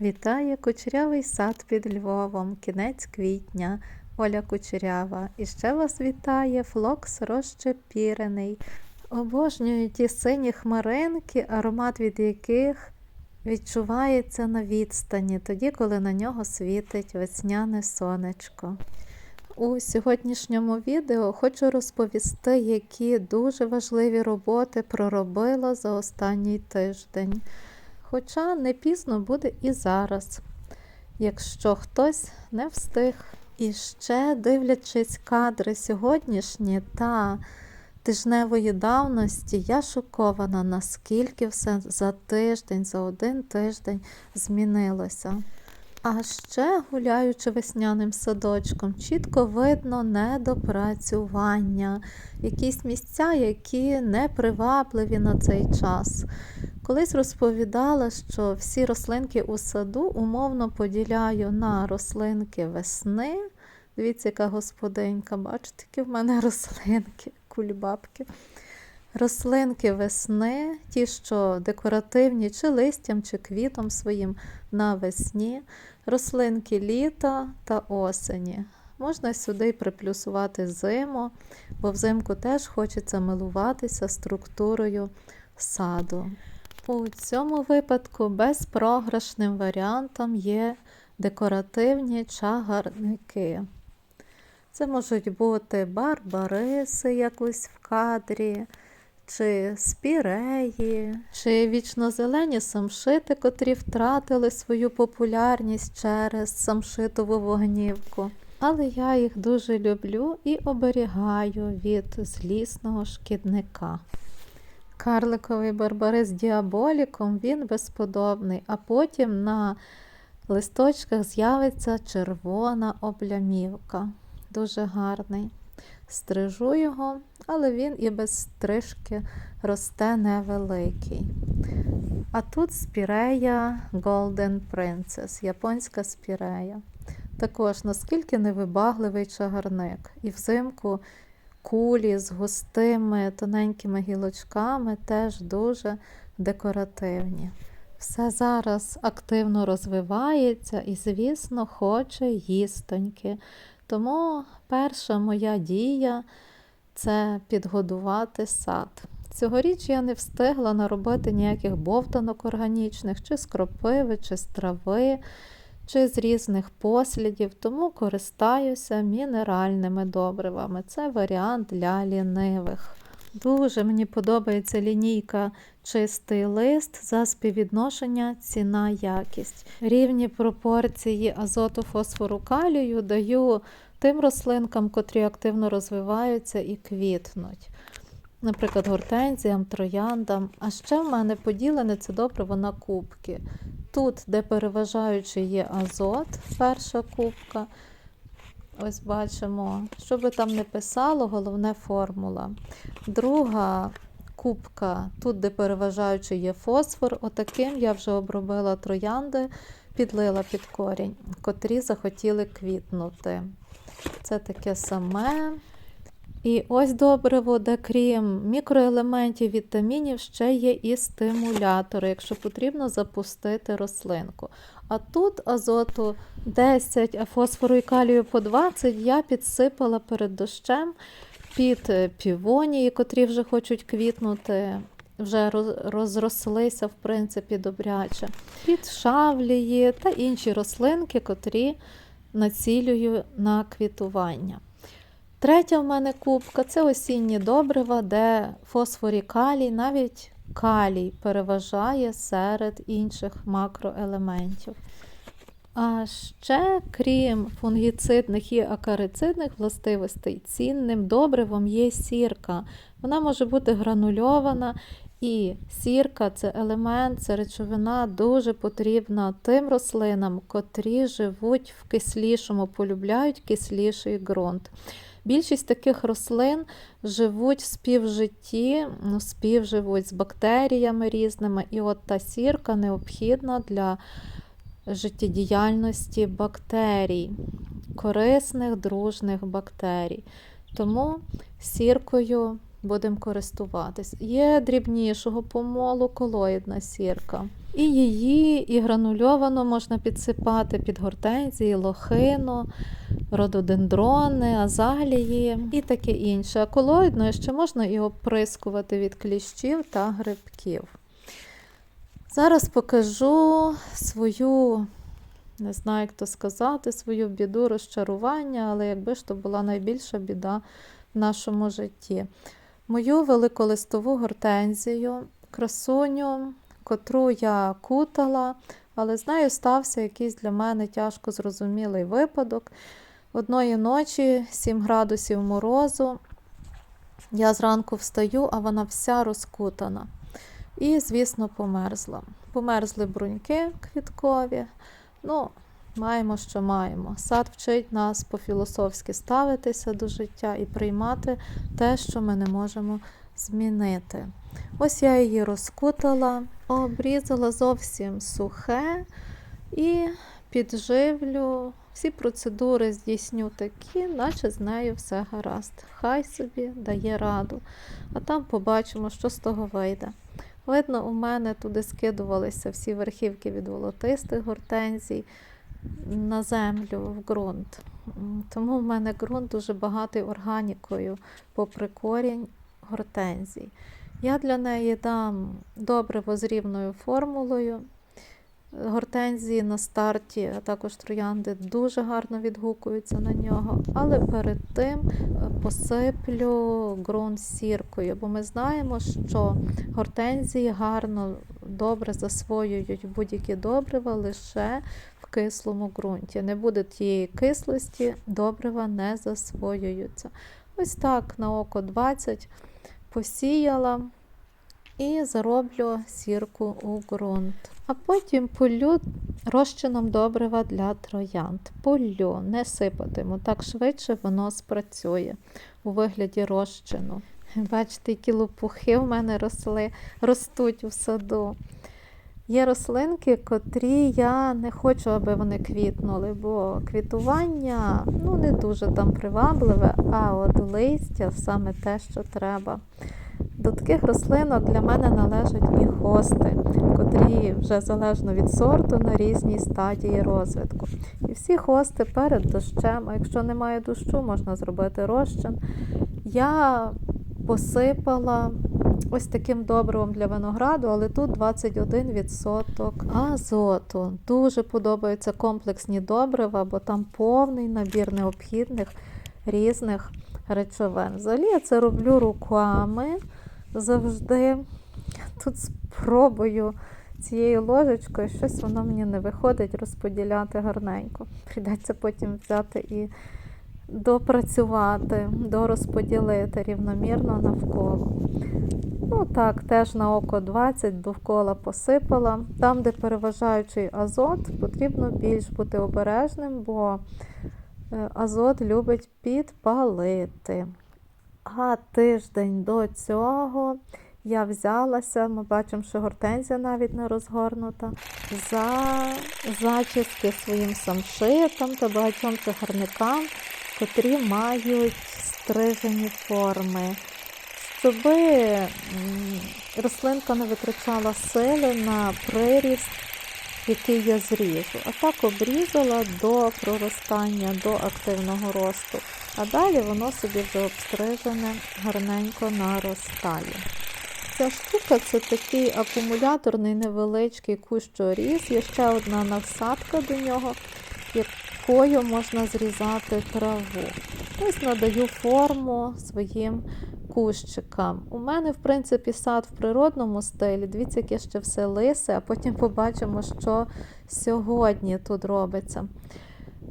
Вітає кучерявий сад під Львовом, кінець квітня, Оля Кучерява. І ще вас вітає флокс розщепірений. Обожнюю ті сині хмаринки, аромат від яких відчувається на відстані, тоді, коли на нього світить весняне сонечко. У сьогоднішньому відео хочу розповісти, які дуже важливі роботи проробила за останній тиждень. Хоча не пізно буде і зараз, якщо хтось не встиг. І ще дивлячись кадри сьогоднішні та тижневої давності, я шокована, наскільки все за тиждень, за один тиждень змінилося. А ще, гуляючи весняним садочком, чітко видно недопрацювання, якісь місця, які не привабливі на цей час. Колись розповідала, що всі рослинки у саду умовно поділяю на рослинки весни. Дивіться, яка господинька, бачите, які в мене рослинки, кульбабки. Рослинки весни, ті, що декоративні, чи листям, чи квітом своїм навесні, рослинки літа та осені. Можна сюди приплюсувати зиму, бо взимку теж хочеться милуватися структурою саду. У цьому випадку безпрограшним варіантом є декоративні чагарники. Це можуть бути барбариси якось в кадрі, чи спіреї, чи вічнозелені самшити, котрі втратили свою популярність через самшитову вогнівку. Але я їх дуже люблю і оберігаю від злісного шкідника. Карликовий барбарис діаболіком, він безподобний, а потім на листочках з'явиться червона облямівка. Дуже гарний. Стрижу його, але він і без стрижки росте невеликий. А тут спірея Golden Princess, японська спірея. Також наскільки невибагливий чагарник. І взимку кулі з густими тоненькими гілочками теж дуже декоративні. Все зараз активно розвивається і, звісно, хоче їстоньки. Тому перша моя дія це підгодувати сад. Цьогоріч я не встигла наробити ніяких бовтанок органічних, чи з кропиви, чи з трави, чи з різних послідів, тому користаюся мінеральними добривами. Це варіант для лінивих. Дуже мені подобається лінійка чистий лист за співвідношення ціна якість. Рівні пропорції азоту, фосфору, калію даю тим рослинкам, котрі активно розвиваються і квітнуть. Наприклад, гортензіям, трояндам. А ще в мене поділене це добриво на кубки. Тут, де переважаючи є азот, перша кубка. Ось бачимо, що би там не писало, головне формула. Друга кубка, тут, де переважаючи є фосфор, отаким я вже обробила троянди, підлила під корінь, котрі захотіли квітнути. Це таке саме. І ось добриво, де крім мікроелементів, вітамінів, ще є і стимулятори, якщо потрібно запустити рослинку. А тут азоту 10, а фосфору і калію по 20 я підсипала перед дощем під півонії, котрі вже хочуть квітнути, вже розрослися, в принципі, добряче, під шавлії та інші рослинки, котрі націлюю на квітування. Третя в мене кубка це осінні добрива, де фосфор і калій, навіть калій переважає серед інших макроелементів. А ще, крім фунгіцидних і акарицидних властивостей, цінним добривом є сірка. Вона може бути гранульована, і сірка це елемент, це речовина дуже потрібна тим рослинам, котрі живуть в кислішому, полюбляють кисліший ґрунт. Більшість таких рослин живуть в співжитті, ну, співживуть з бактеріями різними, і от та сірка необхідна для життєдіяльності бактерій, корисних, дружних бактерій. Тому сіркою будемо користуватись. Є дрібнішого помолу колоїдна сірка. І її, і гранульовано можна підсипати під гортензії, лохину, рододендрони, азалії і таке інше. А колоїдною ще можна і оприскувати від кліщів та грибків. Зараз покажу свою, не знаю, як то сказати, свою біду розчарування, але якби ж то була найбільша біда в нашому житті. Мою великолистову гортензію, красуню, котру я кутала, але з нею стався якийсь для мене тяжко зрозумілий випадок. Одної ночі 7 градусів морозу. Я зранку встаю, а вона вся розкутана. І, звісно, померзла. Померзли бруньки квіткові. Ну, маємо, що маємо. Сад вчить нас по-філософськи ставитися до життя і приймати те, що ми не можемо змінити. Ось я її розкутала, обрізала зовсім сухе і підживлю. Всі процедури здійсню такі, наче з нею все гаразд. Хай собі дає раду. А там побачимо, що з того вийде. Видно, у мене туди скидувалися всі верхівки від волотистих гортензій на землю, в ґрунт. Тому в мене ґрунт дуже багатий органікою, попри корінь гортензій. Я для неї дам добриво з формулою. Гортензії на старті, а також троянди дуже гарно відгукуються на нього. Але перед тим е, посиплю ґрунт сіркою, бо ми знаємо, що гортензії гарно добре засвоюють будь-які добрива лише в кислому ґрунті. Не буде тієї кислості, добрива не засвоюються. Ось так на око 20 посіяла і зароблю сірку у ґрунт. А потім полю розчином добрива для троянд. Полю, не сипатиму, так швидше воно спрацює у вигляді розчину. Бачите, які лопухи в мене росли, ростуть у саду. Є рослинки, котрі я не хочу, аби вони квітнули, бо квітування ну, не дуже там привабливе, а от листя саме те, що треба. До таких рослинок для мене належать і хости, котрі вже залежно від сорту на різній стадії розвитку. І всі хости перед дощем, а якщо немає дощу, можна зробити розчин. Я посипала ось таким добривом для винограду, але тут 21% азоту. Дуже подобаються комплексні добрива, бо там повний набір необхідних різних речовин. Взагалі я це роблю руками завжди. Тут спробую цією ложечкою, щось воно мені не виходить розподіляти гарненько. Прийдеться потім взяти і допрацювати, дорозподілити рівномірно навколо. Ну так, теж на око 20 довкола посипала. Там, де переважаючий азот, потрібно більш бути обережним, бо е, азот любить підпалити. А тиждень до цього я взялася, ми бачимо, що гортензія навіть не розгорнута, за зачіски своїм самшитам та багатьом чагарникам, котрі мають стрижені форми. Щоб рослинка не витрачала сили на приріст, який я зріжу. А так обрізала до проростання, до активного росту. А далі воно собі вже обстрижене, гарненько наростає. Ця штука це такий акумуляторний невеличкий кущоріз. Є ще одна насадка до нього, якою можна зрізати траву. Ось надаю форму своїм кущикам. У мене, в принципі, сад в природному стилі. Дивіться, яке ще все лисе, а потім побачимо, що сьогодні тут робиться.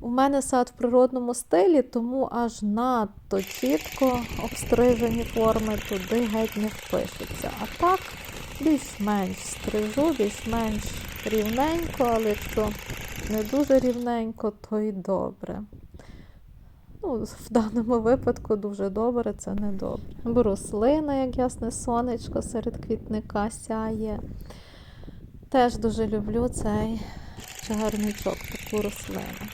У мене сад в природному стилі, тому аж надто чітко обстрижені форми туди геть не впишуться. А так, більш-менш стрижу, більш-менш рівненько, але якщо не дуже рівненько, то й добре. Ну, В даному випадку дуже добре, це не добре. Рослина, як ясне сонечко, серед квітника сяє. Теж дуже люблю цей чагарничок, таку рослину.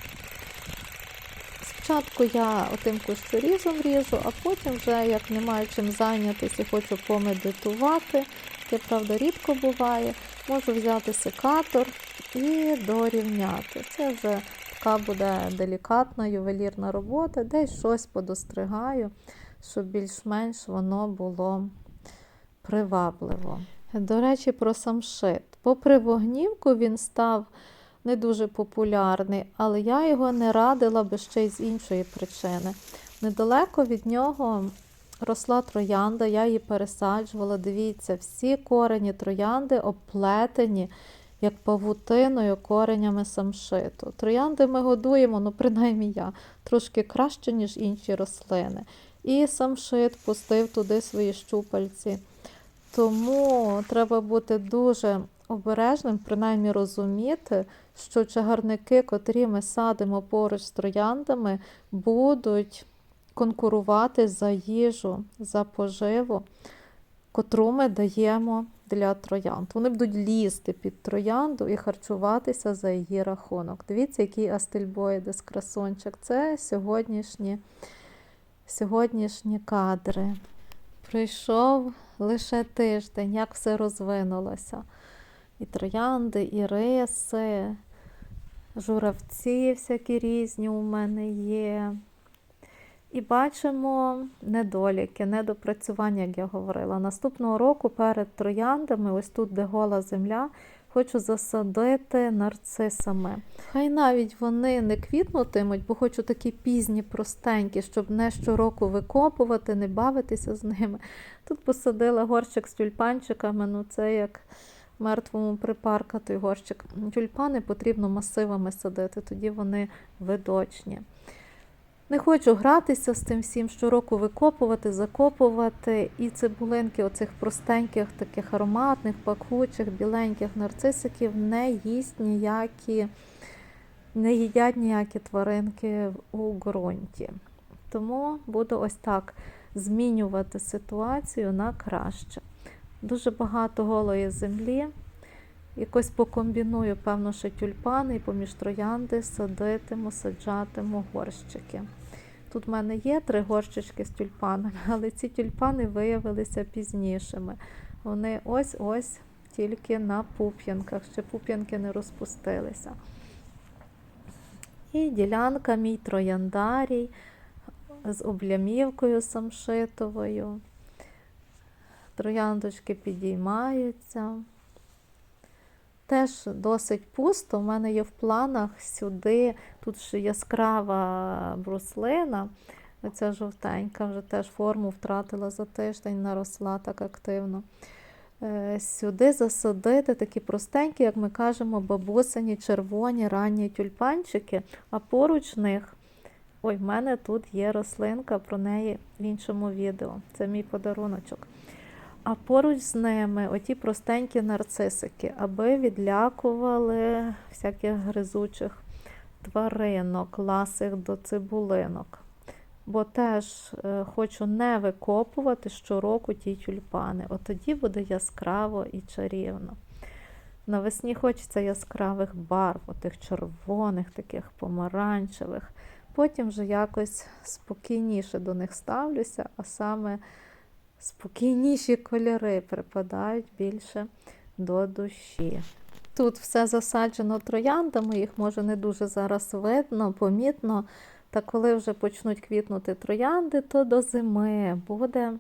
Спочатку я отим кущорізом ріжу, а потім вже як не маю чим зайнятися і хочу помедитувати, таке, правда, рідко буває, можу взяти секатор і дорівняти. Це вже така буде делікатна ювелірна робота, десь щось подостригаю, щоб більш-менш воно було привабливо. До речі, про самшит. Попри вогнівку, він став не дуже популярний, але я його не радила би ще й з іншої причини. Недалеко від нього росла троянда, я її пересаджувала. Дивіться, всі корені троянди оплетені як павутиною коренями самшиту. Троянди ми годуємо, ну принаймні я, трошки краще, ніж інші рослини. І самшит пустив туди свої щупальці. Тому треба бути дуже обережним, принаймні розуміти, що чагарники, котрі ми садимо поруч з трояндами, будуть конкурувати за їжу, за поживу, котру ми даємо для троянд. Вони будуть лізти під троянду і харчуватися за її рахунок. Дивіться, який астельбоїдес красончик. Це сьогоднішні, сьогоднішні кадри. Прийшов лише тиждень, як все розвинулося. І троянди, і риси, журавці всякі різні у мене є. І бачимо недоліки, недопрацювання, як я говорила. Наступного року перед трояндами, ось тут, де гола земля, хочу засадити нарцисами. Хай навіть вони не квітнутимуть, бо хочу такі пізні, простенькі, щоб не щороку викопувати, не бавитися з ними. Тут посадила горщик з тюльпанчиками, ну це як мертвому припарка той горщик. Тюльпани потрібно масивами садити, тоді вони видочні. Не хочу гратися з тим всім, щороку викопувати, закопувати. І цибулинки оцих простеньких, таких ароматних, пахучих, біленьких нарцисиків не їсть ніякі, не їдять ніякі тваринки у ґрунті. Тому буду ось так змінювати ситуацію на краще. Дуже багато голої землі. Якось покомбіную, певно, ще тюльпани і поміж троянди садитиму, саджатиму горщики. Тут в мене є три горщички з тюльпанами, але ці тюльпани виявилися пізнішими. Вони ось-ось тільки на пуп'янках, ще пуп'янки не розпустилися. І ділянка мій трояндарій з облямівкою самшитовою. Трояндочки підіймаються. Теж досить пусто. У мене є в планах сюди, тут ще яскрава бруслина, оця жовтенька, вже теж форму втратила за тиждень, наросла так активно. Е, Сюди засадити такі простенькі, як ми кажемо, бабусині червоні ранні тюльпанчики, а поруч них, ой, в мене тут є рослинка, про неї в іншому відео. Це мій подаруночок. А поруч з ними оті простенькі нарцисики, аби відлякували всяких гризучих тваринок, ласих до цибулинок. Бо теж е, хочу не викопувати щороку ті тюльпани. От тоді буде яскраво і чарівно. Навесні хочеться яскравих барв, тих червоних, таких помаранчевих. Потім вже якось спокійніше до них ставлюся, а саме спокійніші кольори припадають більше до душі. Тут все засаджено трояндами, їх може не дуже зараз видно, помітно. Та коли вже почнуть квітнути троянди, то до зими буде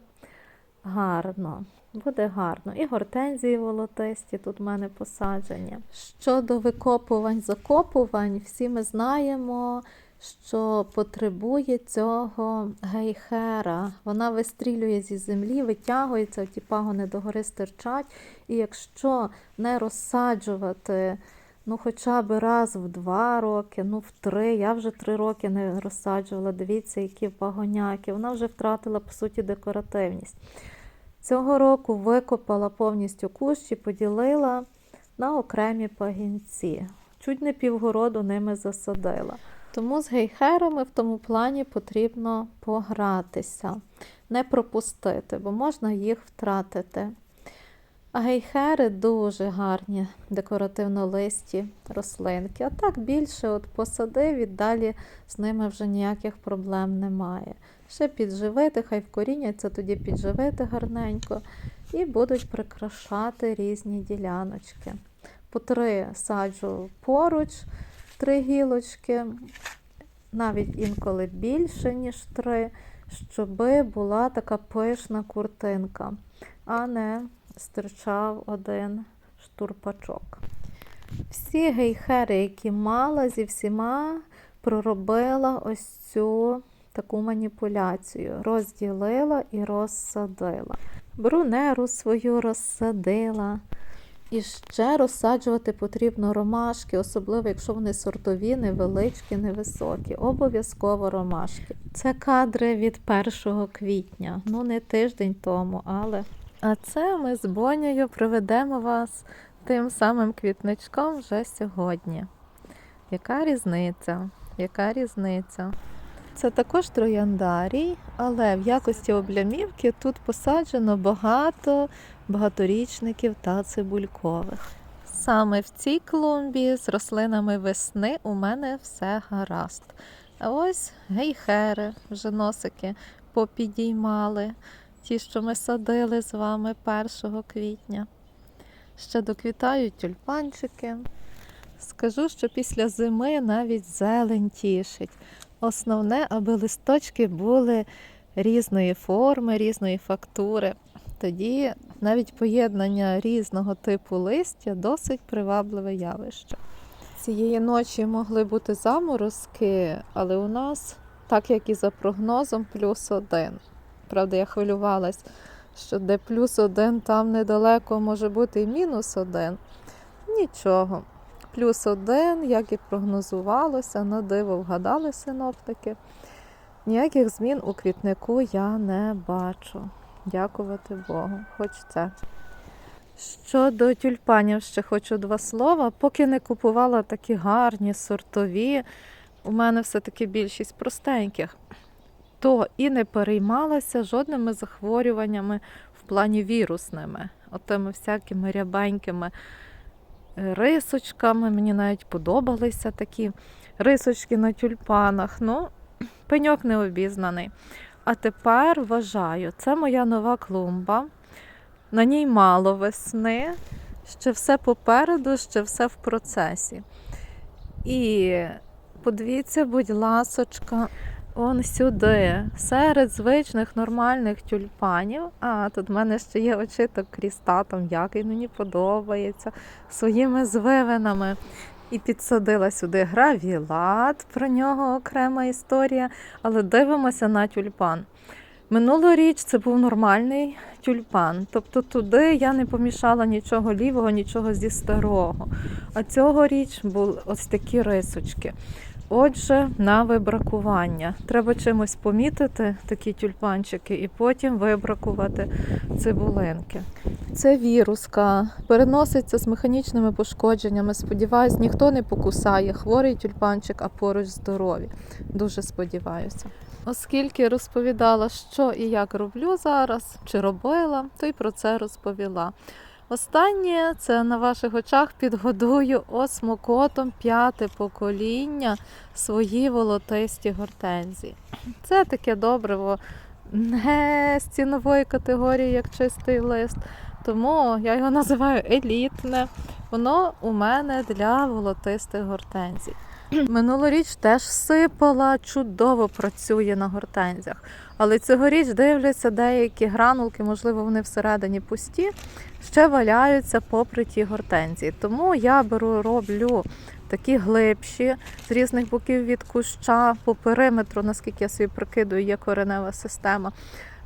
гарно. Буде гарно. І гортензії волотисті тут в мене посаджені. Щодо викопувань, закопувань, всі ми знаємо, що потребує цього гейхера. Вона вистрілює зі землі, витягується, ті пагони догори стирчать. І якщо не розсаджувати ну, хоча б раз в два роки, ну в три, я вже три роки не розсаджувала, дивіться, які пагоняки, вона вже втратила, по суті, декоративність. Цього року викопала повністю кущ і поділила на окремі пагінці. Чуть не півгороду ними засадила. Тому з гейхерами в тому плані потрібно погратися, не пропустити, бо можна їх втратити. Гейхери дуже гарні декоративно-листі рослинки. А так більше от посадив і далі з ними вже ніяких проблем немає. Ще підживити, хай вкоріняться, тоді підживити гарненько і будуть прикрашати різні діляночки. По три саджу поруч, гілочки, навіть інколи більше, ніж три, щоб була така пишна куртинка, а не стирчав один штурпачок. Всі гейхери, які мала, зі всіма проробила ось цю таку маніпуляцію. Розділила і розсадила. Брунеру свою розсадила. І ще розсаджувати потрібно ромашки, особливо якщо вони сортові, невеличкі, невисокі. Обов'язково ромашки. Це кадри від 1 квітня. Ну, не тиждень тому, але. А це ми з Бонею приведемо вас тим самим квітничком вже сьогодні. Яка різниця? Яка різниця? Це також трояндарій, але в якості облямівки тут посаджено багато багаторічників та цибулькових. Саме в цій клумбі з рослинами весни у мене все гаразд. А ось гейхери, вже носики попідіймали, ті, що ми садили з вами 1 квітня. Ще доквітають тюльпанчики. Скажу, що після зими навіть зелень тішить. Основне, аби листочки були різної форми, різної фактури. Тоді навіть поєднання різного типу листя досить привабливе явище. Цієї ночі могли бути заморозки, але у нас, так як і за прогнозом, плюс один. Правда, я хвилювалась, що де плюс один, там недалеко може бути і мінус один. Нічого. Плюс один, як і прогнозувалося, на диво вгадали синоптики. Ніяких змін у квітнику я не бачу. Дякувати Богу, хоч це. Щодо тюльпанів ще хочу два слова. Поки не купувала такі гарні, сортові, у мене все-таки більшість простеньких, то і не переймалася жодними захворюваннями в плані вірусними, отими всякими рябенькими рисочками. Мені навіть подобалися такі рисочки на тюльпанах. Ну, пеньок не обізнаний. А тепер вважаю, це моя нова клумба. На ній мало весни, ще все попереду, ще все в процесі. І подивіться, будь ласочка, он сюди, серед звичних нормальних тюльпанів. А тут в мене ще є очиток крістатом, який мені подобається, своїми звивинами. І підсадила сюди гравілат, про нього окрема історія. Але дивимося на тюльпан. Минулоріч це був нормальний тюльпан. Тобто туди я не помішала нічого лівого, нічого зі старого. А цьогоріч були ось такі рисочки. Отже, на вибракування. Треба чимось помітити такі тюльпанчики і потім вибракувати цибулинки. Це віруска, переноситься з механічними пошкодженнями. Сподіваюсь, ніхто не покусає хворий тюльпанчик, а поруч здорові. Дуже сподіваюся. Оскільки розповідала, що і як роблю зараз, чи робила, то й про це розповіла. Останнє це на ваших очах підгодую осмокотом п'яте покоління свої волотисті гортензії. Це таке добриво не з цінової категорії, як чистий лист. Тому я його називаю елітне. Воно у мене для волотистих гортензій. Минулоріч теж сипала, чудово працює на гортензіях. Але цьогоріч дивляться деякі гранулки, можливо, вони всередині пусті, ще валяються попри ті гортензії. Тому я беру, роблю такі глибші з різних боків від куща по периметру, наскільки я собі прикидую, є коренева система.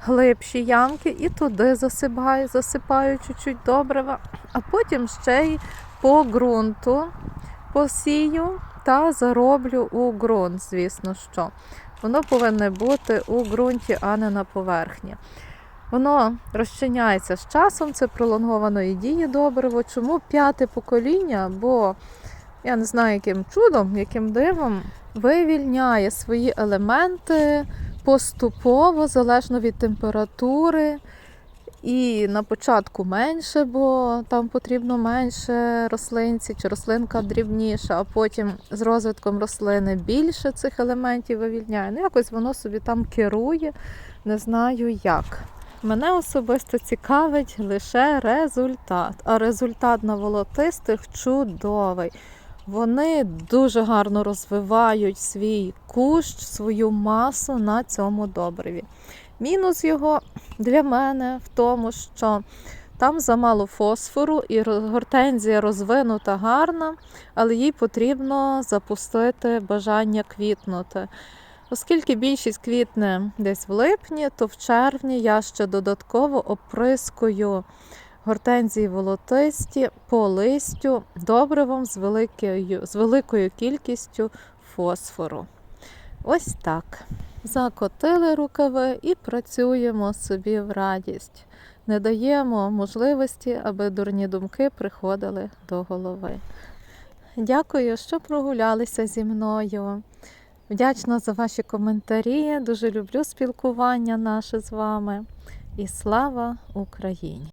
Глибші ямки і туди засипаю, засипаю чуть-чуть добрива, а потім ще й по ґрунту посію та зароблю у ґрунт, звісно що. Воно повинне бути у ґрунті, а не на поверхні. Воно розчиняється з часом, це пролонгованої дії добриво. Чому п'яте покоління? Бо я не знаю, яким чудом, яким дивом вивільняє свої елементи поступово, залежно від температури І на початку менше, бо там потрібно менше рослинці чи рослинка дрібніша, а потім з розвитком рослини більше цих елементів вивільняє. Ну, якось воно собі там керує, не знаю як. Мене особисто цікавить лише результат. А результат на волотистих чудовий. Вони дуже гарно розвивають свій кущ, свою масу на цьому добриві. Мінус його для мене в тому, що там замало фосфору, і гортензія розвинута гарна, але їй потрібно запустити бажання квітнути. Оскільки більшість квітне десь в липні, то в червні я ще додатково оприскую гортензії волотисті по листю добривом з великою, з великою кількістю фосфору. Ось так. Закотили рукави і працюємо собі в радість. Не даємо можливості, аби дурні думки приходили до голови. Дякую, що прогулялися зі мною. Вдячна за ваші коментарі. Дуже люблю спілкування наше з вами. І слава Україні!